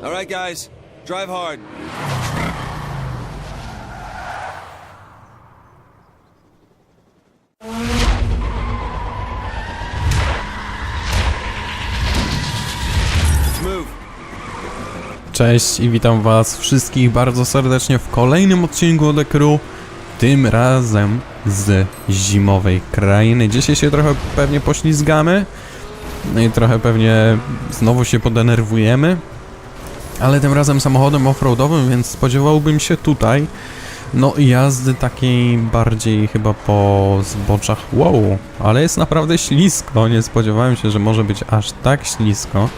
All right, guys, drive hard. Cześć i witam was wszystkich bardzo serdecznie w kolejnym odcinku The Crew, tym razem z zimowej krainy. Dzisiaj się trochę pewnie poślizgamy, no i trochę pewnie znowu się podenerwujemy, ale tym razem samochodem offroadowym, więc spodziewałbym się tutaj no jazdy takiej bardziej chyba po zboczach. Wow, ale jest naprawdę ślisko, nie spodziewałem się, że może być aż tak ślisko.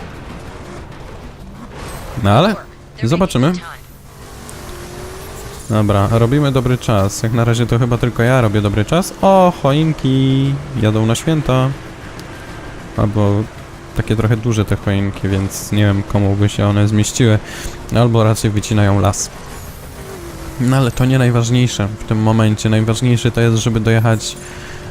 No ale zobaczymy. Dobra, robimy dobry czas. Jak na razie to chyba tylko ja robię dobry czas. O, choinki jadą na święta. Albo takie trochę duże te choinki, więc nie wiem komu by się one zmieściły. Albo raczej wycinają las. No ale to nie najważniejsze w tym momencie. Najważniejsze to jest, żeby dojechać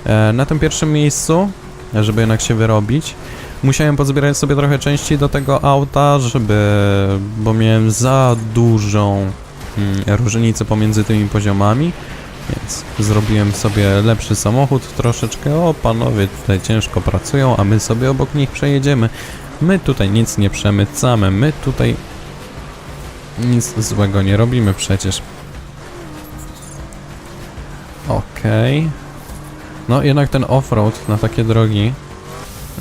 e, na tym pierwszym miejscu, żeby jednak się wyrobić. Musiałem pozbierać sobie trochę części do tego auta, żeby... bo miałem za dużą mm, różnicę pomiędzy tymi poziomami, więc zrobiłem sobie lepszy samochód troszeczkę. O, panowie tutaj ciężko pracują, a my sobie obok nich przejedziemy. My tutaj nic nie przemycamy, my tutaj nic złego nie robimy przecież. Okej. No jednak ten offroad na takie drogi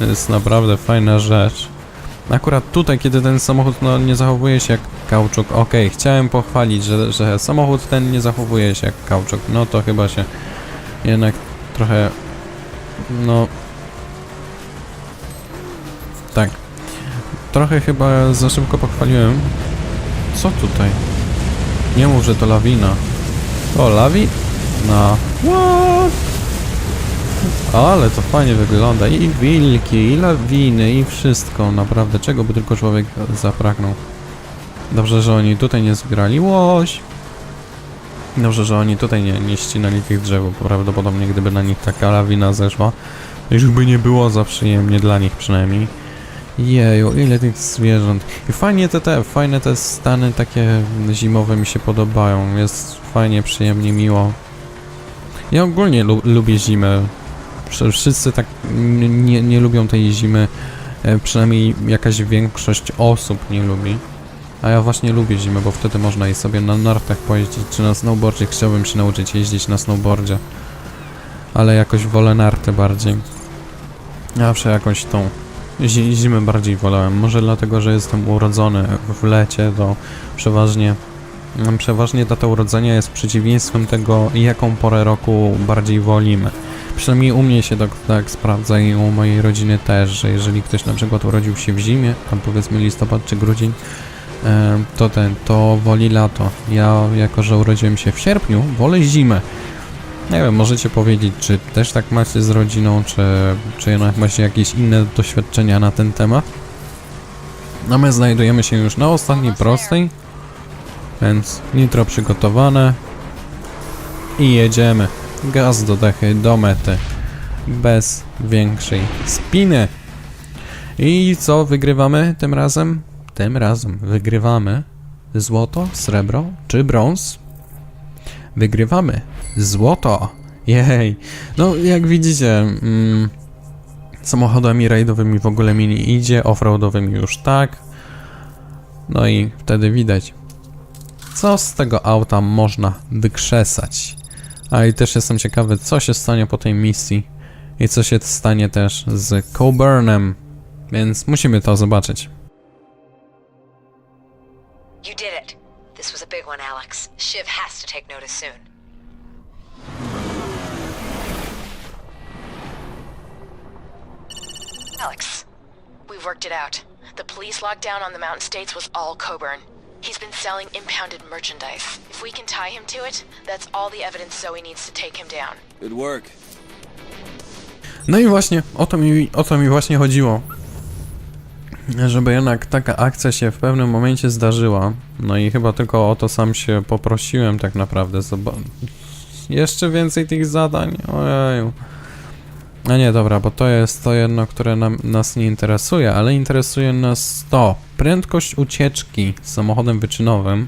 jest naprawdę fajna rzecz. Akurat tutaj, kiedy ten samochód no, nie zachowuje się jak kauczuk, okej, chciałem pochwalić, że, że samochód ten nie zachowuje się jak kauczuk, no to chyba się jednak trochę, no... Tak. Trochę chyba za szybko pochwaliłem. Co tutaj? Nie mów, że to lawina. O, lawi? No. What? Ale to fajnie wygląda. I wilki, i lawiny, i wszystko. Naprawdę, czego by tylko człowiek zapragnął. Dobrze, że oni tutaj nie zbierali łoś. Dobrze, że oni tutaj nie, nie ścinali tych drzew. Prawdopodobnie gdyby na nich taka lawina zeszła, już by nie było za przyjemnie dla nich przynajmniej. Jeju, ile tych zwierząt. I fajnie te, te, fajne te stany takie zimowe mi się podobają. Jest fajnie, przyjemnie, miło. Ja ogólnie lu lubię zimę. Wszyscy tak nie, nie lubią tej zimy. E, przynajmniej jakaś większość osób nie lubi. A ja właśnie lubię zimę, bo wtedy można i sobie na nartach pojeździć, czy na snowboardzie. Chciałbym się nauczyć jeździć na snowboardzie. Ale jakoś wolę narty bardziej. Zawsze jakąś tą zi zimę bardziej wolałem. Może dlatego, że jestem urodzony w lecie, to przeważnie Przeważnie data urodzenia jest przeciwieństwem tego, jaką porę roku bardziej wolimy. Przynajmniej u mnie się tak, tak sprawdza i u mojej rodziny też, że jeżeli ktoś na przykład urodził się w zimie, tam powiedzmy listopad czy grudzień, e, to ten, to woli lato. Ja, jako że urodziłem się w sierpniu, wolę zimę. Nie wiem, możecie powiedzieć, czy też tak macie z rodziną, czy, czy jednak macie jakieś inne doświadczenia na ten temat. No my znajdujemy się już na ostatniej prostej, więc nitro przygotowane i jedziemy. Gaz do dechy, do mety. Bez większej spiny. I co wygrywamy tym razem? Tym razem wygrywamy złoto, srebro czy brąz? Wygrywamy złoto. Jej. No jak widzicie, mm, samochodami rajdowymi w ogóle mi nie idzie, offroadowymi już tak. No i wtedy widać, co z tego auta można wykrzesać. A i też jestem ciekawy, co się stanie po tej misji i co się stanie też z Coburnem, więc musimy to zobaczyć. You did it. This was a big one, Alex. Shiv has to take notice soon. Alex, we've worked it out. The police lockdown on the Mountain States was all Coburn. He's been selling impounded merchandise. If we can tie him to it, that's all the evidence Zoe needs to take him down. Good work. No i właśnie, o to mi, o to mi właśnie chodziło. Żeby jednak taka akcja się w pewnym momencie zdarzyła. No i chyba tylko o to sam się poprosiłem tak naprawdę. Zoba- Jeszcze więcej tych zadań? Ojeju. A nie, dobra, bo to jest to jedno, które nam, nas nie interesuje, ale interesuje nas to. Prędkość ucieczki samochodem wyczynowym.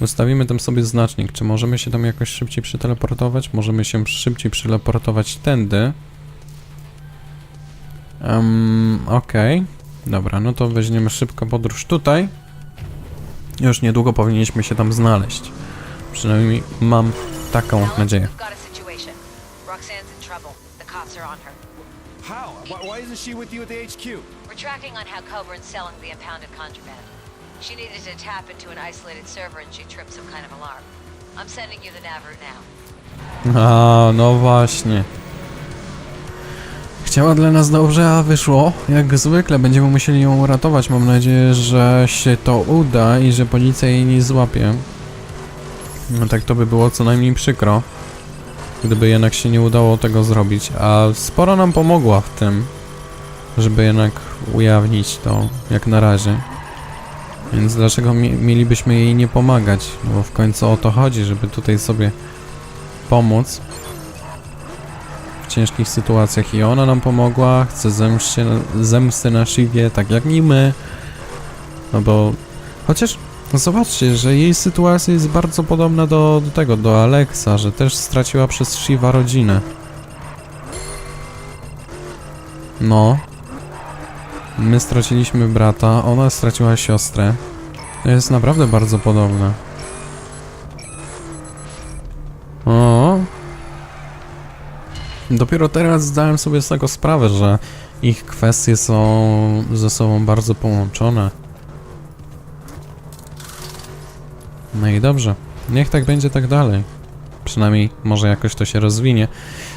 Ustawimy tam sobie znacznik. Czy możemy się tam jakoś szybciej przeteleportować? Możemy się szybciej przeteleportować tędy. Um, Okej. Dobra, no to weźmiemy szybko podróż tutaj. Już niedługo powinniśmy się tam znaleźć. Przynajmniej mam taką nadzieję. Why, why isn't she with you at the HQ? We're tracking on how Coburn's selling the impounded contraband. She needed to tap into an isolated server and she tripped some kind of alarm. I'm sending you the nav route now. A, no właśnie. Chciała dla nas dobrze, a wyszło. Jak zwykle będziemy musieli ją uratować. Mam nadzieję, że się to uda i że policja jej nie złapie. No tak to by było co najmniej przykro. Gdyby jednak się nie udało tego zrobić. A sporo nam pomogła w tym, żeby jednak ujawnić to jak na razie. Więc dlaczego mi mielibyśmy jej nie pomagać? No bo w końcu o to chodzi, żeby tutaj sobie pomóc w ciężkich sytuacjach i ona nam pomogła, chce zemście, zemsty na Shivie, tak jak i my. No bo chociaż no zobaczcie, że jej sytuacja jest bardzo podobna do, do tego, do Alexa, że też straciła przez Shiva rodzinę. No. My straciliśmy brata, ona straciła siostrę. To jest naprawdę bardzo podobne. O. Dopiero teraz zdałem sobie z tego sprawę, że ich kwestie są ze sobą bardzo połączone. No i dobrze. Niech tak będzie tak dalej. Przynajmniej może jakoś to się rozwinie.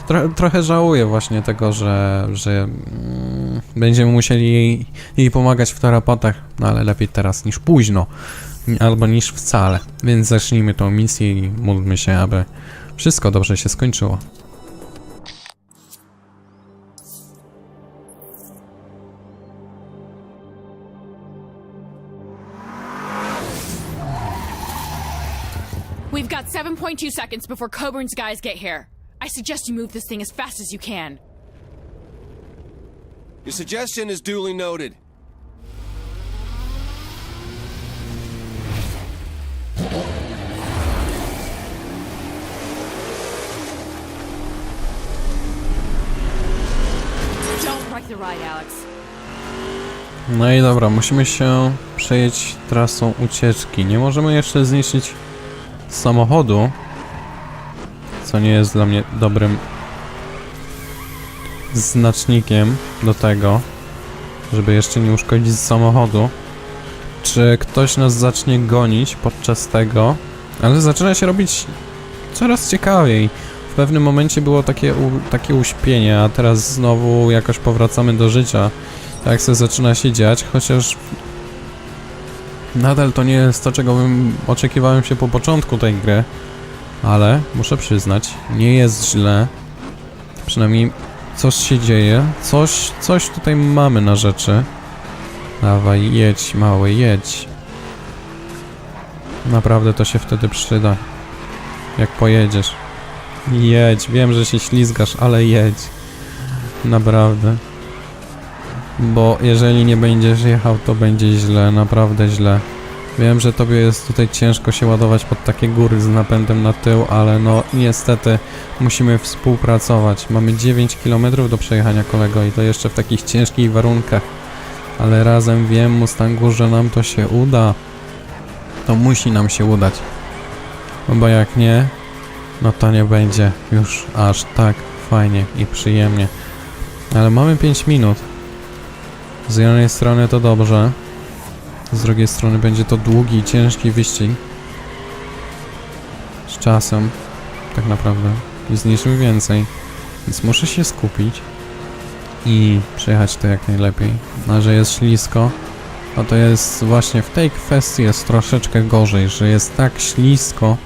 Tro, trochę żałuję właśnie tego, że, że mm, będziemy musieli jej, jej pomagać w tarapatach, no ale lepiej teraz niż późno. Albo niż wcale. Więc zacznijmy tą misję i módlmy się, aby wszystko dobrze się skończyło. 0.2 seconds before Coburn's guys get here. I suggest you move this thing as fast as you can. Your suggestion is duly noted. No i dobra, musimy się przejść trasą ucieczki. Nie możemy jeszcze zniszczyć samochodu, co nie jest dla mnie dobrym znacznikiem do tego, żeby jeszcze nie uszkodzić samochodu. Czy ktoś nas zacznie gonić podczas tego? Ale zaczyna się robić coraz ciekawiej. W pewnym momencie było takie, u, takie uśpienie, a teraz znowu jakoś powracamy do życia tak se zaczyna się dziać, chociaż nadal to nie jest to, czego bym oczekiwałem się po początku tej gry, ale muszę przyznać, nie jest źle. Przynajmniej coś się dzieje, coś, coś tutaj mamy na rzeczy. Dawaj, jedź, mały, jedź. Naprawdę to się wtedy przyda. Jak pojedziesz. Jedź, wiem, że się ślizgasz, ale jedź. Naprawdę. Bo jeżeli nie będziesz jechał, to będzie źle, naprawdę źle. Wiem, że tobie jest tutaj ciężko się ładować pod takie góry z napędem na tył, ale no niestety musimy współpracować. Mamy 9 km do przejechania kolego i to jeszcze w takich ciężkich warunkach. Ale razem wiem, Mustangu, że nam to się uda. To musi nam się udać. No bo jak nie, no to nie będzie już aż tak fajnie i przyjemnie. Ale mamy 5 minut. Z jednej strony to dobrze, z drugiej strony będzie to długi i ciężki wyścig. Z czasem, tak naprawdę, jest niczym więcej. Więc muszę się skupić i przejechać to jak najlepiej. A że jest ślisko, a to jest właśnie w tej kwestii jest troszeczkę gorzej, że jest tak ślisko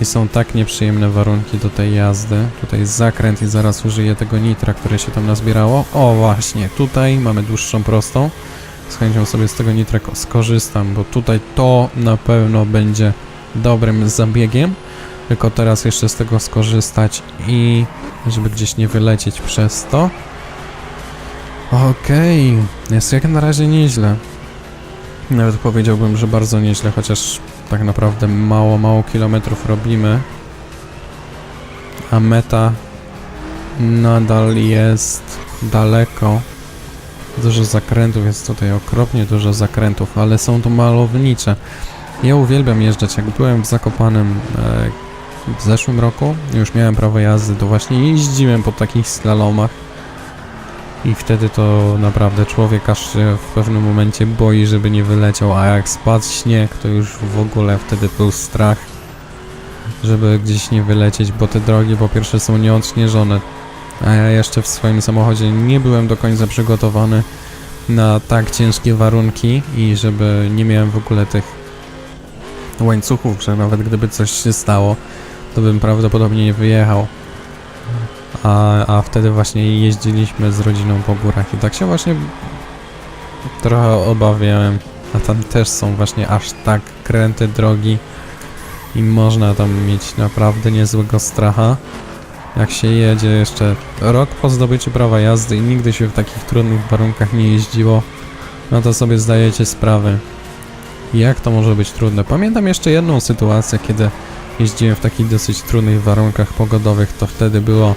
i są tak nieprzyjemne warunki do tej jazdy. Tutaj jest zakręt i zaraz użyję tego nitra, które się tam nazbierało. O właśnie, tutaj mamy dłuższą prostą. Z chęcią sobie z tego nitra ko- skorzystam, bo tutaj to na pewno będzie dobrym zabiegiem. Tylko teraz jeszcze z tego skorzystać i żeby gdzieś nie wylecieć przez to. Okej, jest jak na razie nieźle. Nawet powiedziałbym, że bardzo nieźle, chociaż tak naprawdę mało, mało kilometrów robimy. A meta nadal jest daleko. Dużo zakrętów, jest tutaj okropnie dużo zakrętów, ale są to malownicze. Ja uwielbiam jeżdżać. Jak byłem w Zakopanem e, w zeszłym roku, już miałem prawo jazdy, to właśnie jeździłem po takich slalomach. I wtedy to naprawdę człowiek aż się w pewnym momencie boi, żeby nie wyleciał, a jak spadł śnieg, to już w ogóle wtedy był strach, żeby gdzieś nie wylecieć, bo te drogi po pierwsze są nieodśnieżone, a ja jeszcze w swoim samochodzie nie byłem do końca przygotowany na tak ciężkie warunki i żeby nie miałem w ogóle tych łańcuchów, że nawet gdyby coś się stało, to bym prawdopodobnie nie wyjechał. A, a wtedy właśnie jeździliśmy z rodziną po górach i tak się właśnie trochę obawiałem. A tam też są właśnie aż tak kręte drogi i można tam mieć naprawdę niezłego stracha. Jak się jedzie jeszcze rok po zdobyciu prawa jazdy i nigdy się w takich trudnych warunkach nie jeździło, no to sobie zdajecie sprawę, jak to może być trudne. Pamiętam jeszcze jedną sytuację, kiedy jeździłem w takich dosyć trudnych warunkach pogodowych, to wtedy było,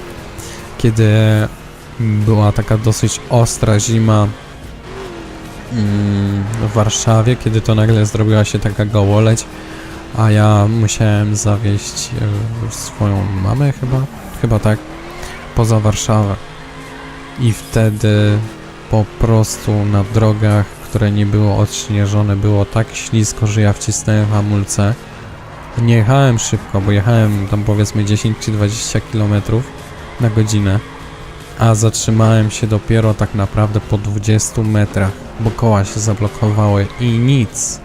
kiedy była taka dosyć ostra zima mm, w Warszawie, kiedy to nagle zrobiła się taka gołoleć, a ja musiałem zawieźć e, swoją mamę chyba, chyba tak, poza Warszawę. I wtedy po prostu na drogach, które nie było odśnieżone, było tak ślisko, że ja wcisnąłem hamulce. Nie jechałem szybko, bo jechałem tam powiedzmy 10 czy 20 km na godzinę, a zatrzymałem się dopiero tak naprawdę po 20 metrach, bo koła się zablokowały i nic.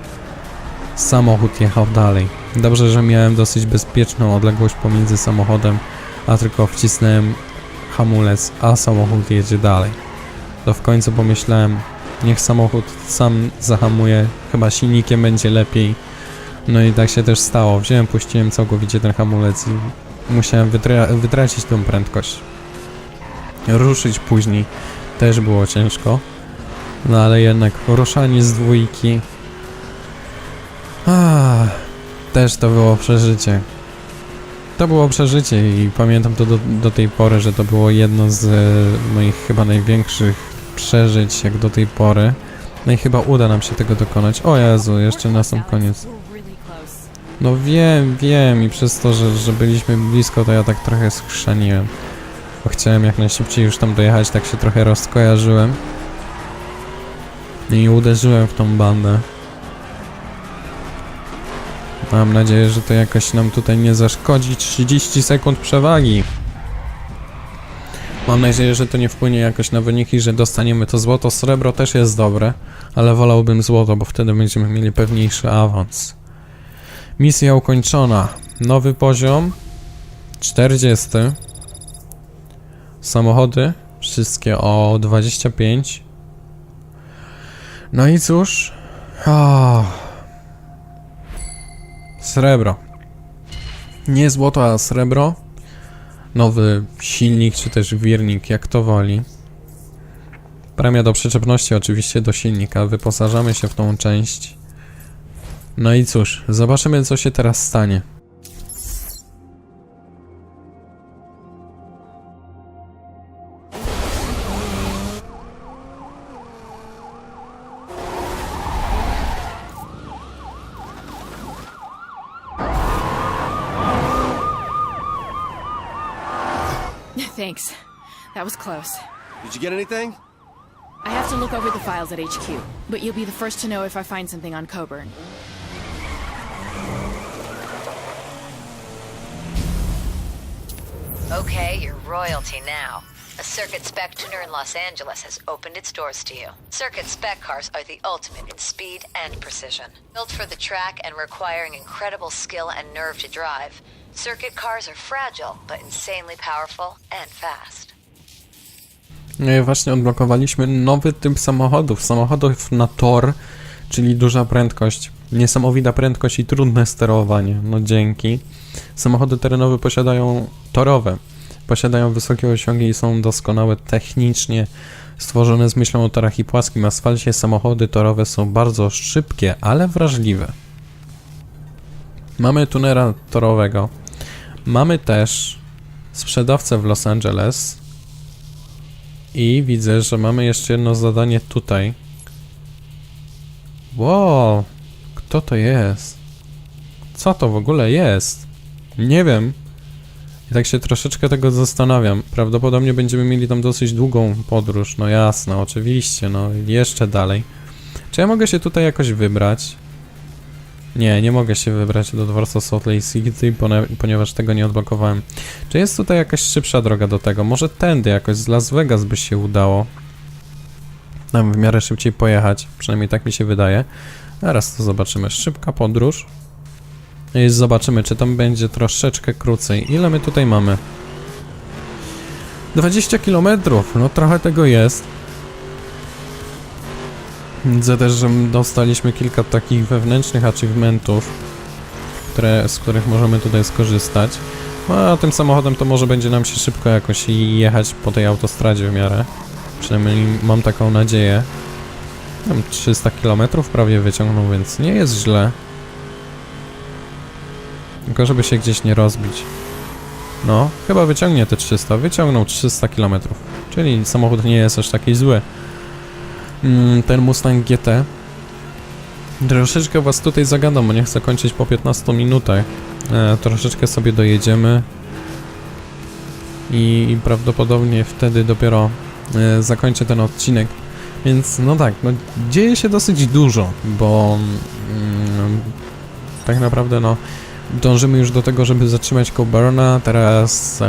Samochód jechał dalej. Dobrze, że miałem dosyć bezpieczną odległość pomiędzy samochodem, a tylko wcisnąłem hamulec, a samochód jedzie dalej. To w końcu pomyślałem, niech samochód sam zahamuje, chyba silnikiem będzie lepiej. No i tak się też stało. Wziąłem, puściłem całkowicie ten hamulec i musiałem wytra wytracić tą prędkość. Ruszyć później też było ciężko. No ale jednak ruszanie z dwójki. Ah, też to było przeżycie. To było przeżycie i pamiętam to do, do tej pory, że to było jedno z e, moich chyba największych przeżyć jak do tej pory. No i chyba uda nam się tego dokonać. O Jezu, jeszcze na sam koniec. No wiem, wiem i przez to, że, że byliśmy blisko, to ja tak trochę schrzaniłem. Bo chciałem jak najszybciej już tam dojechać, tak się trochę rozkojarzyłem. I uderzyłem w tą bandę. Mam nadzieję, że to jakoś nam tutaj nie zaszkodzi. 30 sekund przewagi. Mam nadzieję, że to nie wpłynie jakoś na wyniki, że dostaniemy to złoto. Srebro też jest dobre, ale wolałbym złoto, bo wtedy będziemy mieli pewniejszy awans. Misja ukończona. Nowy poziom. 40. Samochody. Wszystkie o 25. No i cóż. Ah. Srebro. Nie złoto, a srebro. Nowy silnik, czy też wirnik, jak to woli. Premia do przyczepności oczywiście do silnika. Wyposażamy się w tą część. No i cóż, zobaczymy co się teraz stanie. Thanks. That was close. Did you get anything? I have to look over the files at HQ, but you'll be the first to know if I find something on Coburn. Okay, you're royalty now. A Circuit Spec tuner in Los Angeles has opened its doors to you. Circuit Spec cars are the ultimate in speed and precision. Built for the track and requiring incredible skill and nerve to drive, Circuit cars are fragile but insanely powerful and fast. Właśnie odblokowaliśmy nowy typ samochodów. Samochodów na tor, czyli duża prędkość, niesamowita prędkość i trudne sterowanie. No dzięki. Samochody terenowe posiadają torowe, posiadają wysokie osiągi i są doskonałe technicznie, stworzone z myślą o torach i płaskim asfalcie. Samochody torowe są bardzo szybkie, ale wrażliwe. Mamy tunera torowego. Mamy też sprzedawcę w Los Angeles. I widzę, że mamy jeszcze jedno zadanie tutaj. Wow, kto to jest? Co to w ogóle jest? Nie wiem. I tak się troszeczkę tego zastanawiam. Prawdopodobnie będziemy mieli tam dosyć długą podróż. No jasne, oczywiście, no jeszcze dalej. Czy ja mogę się tutaj jakoś wybrać? Nie, nie mogę się wybrać do dworca Salt Lake City, ponieważ tego nie odblokowałem. Czy jest tutaj jakaś szybsza droga do tego? Może tędy jakoś z Las Vegas by się udało. Tam w miarę szybciej pojechać, przynajmniej tak mi się wydaje. Zaraz to zobaczymy. Szybka podróż. I zobaczymy, czy tam będzie troszeczkę krócej. Ile my tutaj mamy? 20 km, no trochę tego jest. Widzę też, że dostaliśmy kilka takich wewnętrznych achievementów, które, z których możemy tutaj skorzystać. No, a tym samochodem to może będzie nam się szybko jakoś jechać po tej autostradzie w miarę. Przynajmniej mam taką nadzieję. Tam 300 km prawie wyciągnął, więc nie jest źle. Tylko żeby się gdzieś nie rozbić. No, chyba wyciągnie te 300. Wyciągnął 300 km. Czyli samochód nie jest aż taki zły. Mm, ten Mustang GT. Troszeczkę was tutaj zagadam, bo nie chcę kończyć po 15 minutach. E, troszeczkę sobie dojedziemy. I, I prawdopodobnie wtedy dopiero e, zakończę ten odcinek. Więc no tak, no, dzieje się dosyć dużo, bo mm, tak naprawdę no dążymy już do tego, żeby zatrzymać Coburna. Teraz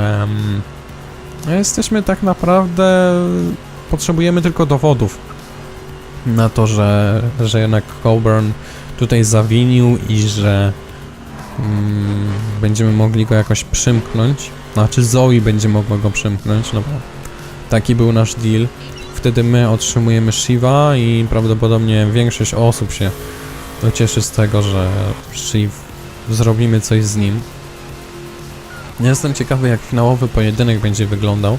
no, jesteśmy tak naprawdę potrzebujemy tylko dowodów na to, że, że jednak Coburn tutaj zawinił i że mm, będziemy mogli go jakoś przymknąć. Znaczy Zoe będzie mogła go przymknąć, no bo taki był nasz deal. Wtedy my otrzymujemy Shiva i prawdopodobnie większość osób się cieszy z tego, że Shiv zrobimy coś z nim. Jestem ciekawy, jak finałowy pojedynek będzie wyglądał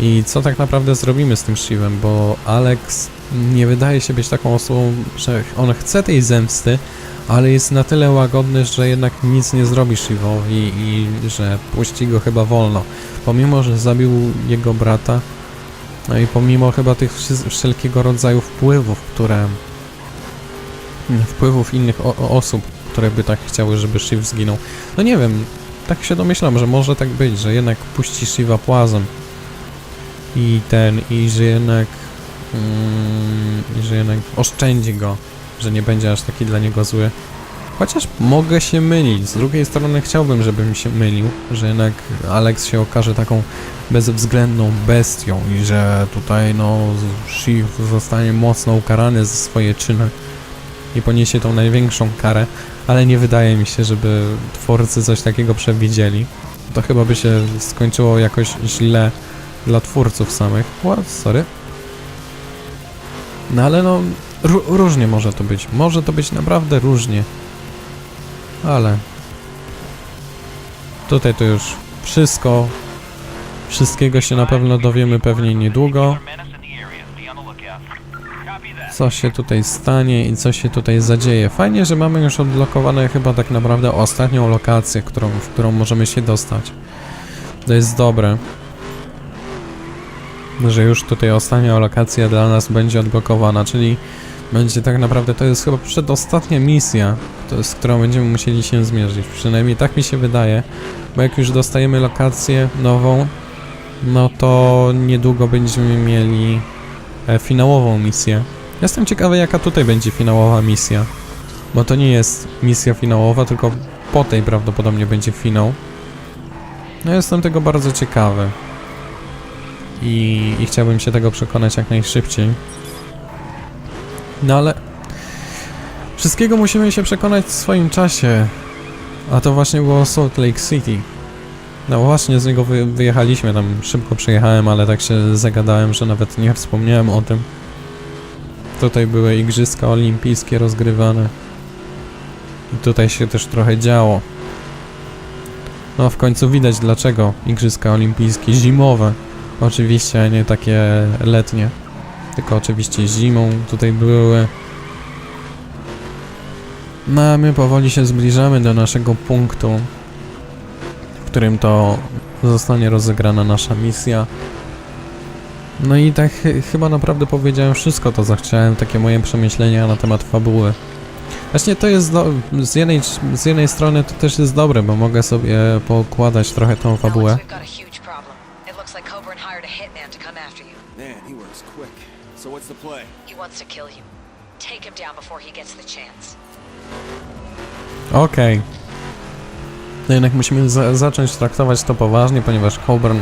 i co tak naprawdę zrobimy z tym Shivem, bo Alex nie wydaje się być taką osobą, że on chce tej zemsty, ale jest na tyle łagodny, że jednak nic nie zrobi Shivowi i że puści go chyba wolno. Pomimo, że zabił jego brata, no i pomimo chyba tych wszelkiego rodzaju wpływów, które wpływów innych osób, które by tak chciały, żeby Shiv zginął. No nie wiem, tak się domyślam, że może tak być, że jednak puści Shiva płazem. I ten, i że jednak mm, i że jednak oszczędzi go, że nie będzie aż taki dla niego zły. Chociaż mogę się mylić, z drugiej strony chciałbym, żebym się mylił, że jednak Alex się okaże taką bezwzględną bestią i że tutaj no Shiv zostanie mocno ukarany za swoje czyny i poniesie tą największą karę, ale nie wydaje mi się, żeby twórcy coś takiego przewidzieli. To chyba by się skończyło jakoś źle dla twórców samych. What? Sorry. No ale no, ró- różnie może to być. Może to być naprawdę różnie. Ale... Tutaj to już wszystko. Wszystkiego się na pewno dowiemy pewnie niedługo. Co się tutaj stanie i co się tutaj zadzieje. Fajnie, że mamy już odblokowane chyba tak naprawdę ostatnią lokację, którą, w którą możemy się dostać. To jest dobre. Że już tutaj ostatnia lokacja dla nas będzie odblokowana, czyli będzie tak naprawdę, to jest chyba przedostatnia misja, to, z którą będziemy musieli się zmierzyć. Przynajmniej tak mi się wydaje, bo jak już dostajemy lokację nową, no to niedługo będziemy mieli e, finałową misję. Jestem ciekawy, jaka tutaj będzie finałowa misja, bo to nie jest misja finałowa, tylko po tej prawdopodobnie będzie finał. No jestem tego bardzo ciekawy. I, I chciałbym się tego przekonać jak najszybciej. No ale wszystkiego musimy się przekonać w swoim czasie. A to właśnie było Salt Lake City. No właśnie z niego wy, wyjechaliśmy, tam szybko przejechałem, ale tak się zagadałem, że nawet nie wspomniałem o tym. Tutaj były Igrzyska Olimpijskie rozgrywane. I tutaj się też trochę działo. No w końcu widać dlaczego Igrzyska Olimpijskie zimowe. Oczywiście, a nie takie letnie. Tylko oczywiście zimą tutaj były. No a my powoli się zbliżamy do naszego punktu, w którym to zostanie rozegrana nasza misja. No i tak chy- chyba naprawdę powiedziałem wszystko to, co chciałem, takie moje przemyślenia na temat fabuły. Właśnie to jest, do, z, jednej, z jednej strony to też jest dobre, bo mogę sobie pokładać trochę tą fabułę. Play? He wants to kill you. Take him down before he gets the chance. Okej. No jednak musimy za zacząć traktować to poważnie, ponieważ Coburn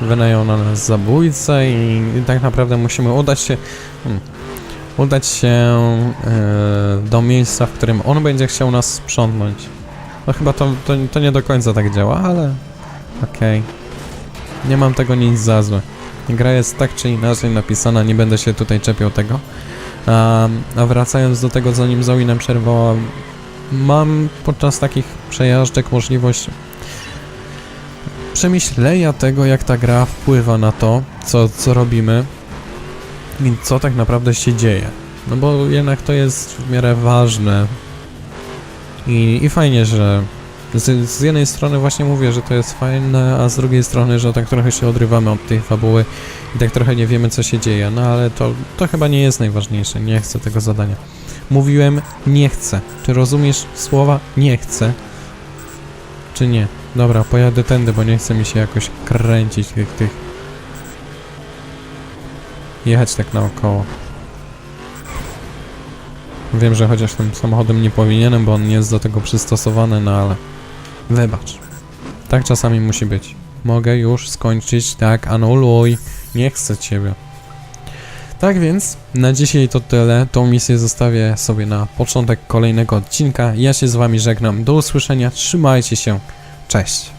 wynajął na nas zabójcę i, i tak naprawdę musimy udać się hmm, udać się e, do miejsca, w którym on będzie chciał nas sprzątnąć. No chyba to, to, to nie do końca tak działa, ale okej. Nie mam tego nic za złe. Gra jest tak czy inaczej napisana, nie będę się tutaj czepiał tego. A, a wracając do tego, zanim Zoe nam przerwała, mam podczas takich przejażdżek możliwość przemyślenia tego, jak ta gra wpływa na to, co, co robimy i co tak naprawdę się dzieje. No bo jednak to jest w miarę ważne i, i fajnie, że z, z jednej strony właśnie mówię, że to jest fajne, a z drugiej strony, że tak trochę się odrywamy od tej fabuły i tak trochę nie wiemy, co się dzieje. No ale to, to chyba nie jest najważniejsze. Nie chcę tego zadania. Mówiłem nie chcę. Czy rozumiesz słowa nie chcę? Czy nie? Dobra, pojadę tędy, bo nie chce mi się jakoś kręcić tych, tych. Jechać tak naokoło. Wiem, że chociaż tym samochodem nie powinienem, bo on nie jest do tego przystosowany, no ale... Wybacz. Tak czasami musi być. Mogę już skończyć, tak, anuluj. Nie chcę ciebie. Tak więc, na dzisiaj to tyle. Tą misję zostawię sobie na początek kolejnego odcinka. Ja się z wami żegnam. Do usłyszenia. Trzymajcie się. Cześć.